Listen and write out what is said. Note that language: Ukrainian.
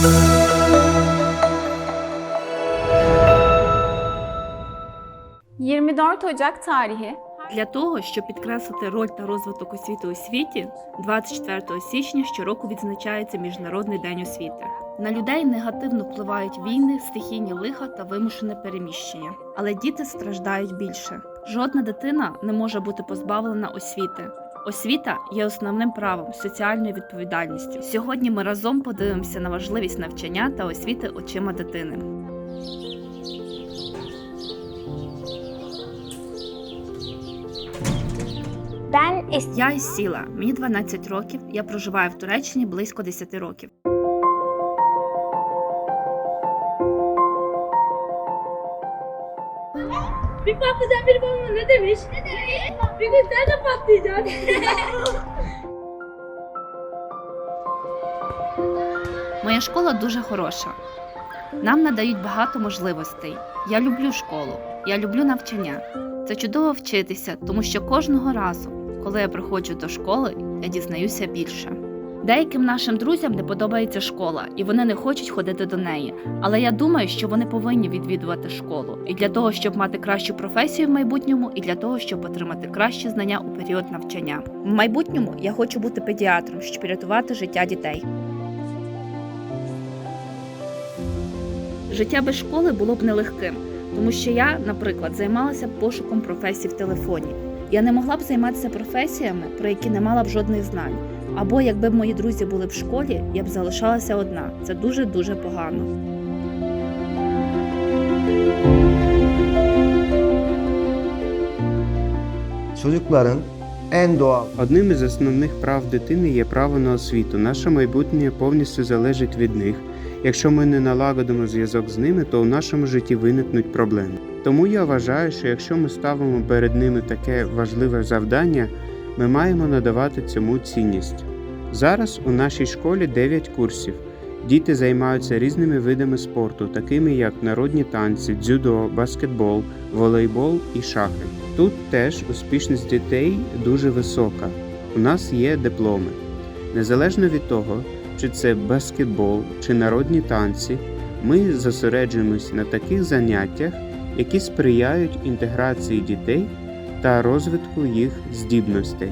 ...24 Ocak tarihi Для того, щоб підкреслити роль та розвиток освіти у світі, 24 січня щороку відзначається Міжнародний день освіти. На людей негативно впливають війни, стихійні лиха та вимушене переміщення. Але діти страждають більше. Жодна дитина не може бути позбавлена освіти. Освіта є основним правом соціальною відповідальністю. Сьогодні ми разом подивимося на важливість навчання та освіти очима дитини. Я із сіла, мені 12 років. Я проживаю в Туреччині близько 10 років. Bir patlıcan bir bomba ne demiş? Ne demiş? Bir gün sen de patlayacaksın. Моя школа дуже хороша. Нам надають багато можливостей. Я люблю школу, я люблю навчання. Це чудово вчитися, тому що кожного разу, коли я приходжу до школи, я дізнаюся більше. Деяким нашим друзям не подобається школа, і вони не хочуть ходити до неї. Але я думаю, що вони повинні відвідувати школу і для того, щоб мати кращу професію в майбутньому, і для того, щоб отримати кращі знання у період навчання. В майбутньому я хочу бути педіатром, щоб рятувати життя дітей. Життя без школи було б нелегким, тому що я, наприклад, займалася пошуком професій в телефоні. Я не могла б займатися професіями, про які не мала б жодних знань. Або якби мої друзі були в школі, я б залишалася одна. Це дуже дуже погано. Çocukların doğal Одним із основних прав дитини є право на освіту. Наше майбутнє повністю залежить від них. Якщо ми не налагодимо зв'язок з ними, то у нашому житті виникнуть проблеми. Тому я вважаю, що якщо ми ставимо перед ними таке важливе завдання, ми маємо надавати цьому цінність. Зараз у нашій школі 9 курсів. Діти займаються різними видами спорту, такими як народні танці, дзюдо, баскетбол, волейбол і шахи. Тут теж успішність дітей дуже висока. У нас є дипломи. Незалежно від того, чи це баскетбол чи народні танці, ми зосереджуємось на таких заняттях, які сприяють інтеграції дітей та розвитку їх здібностей.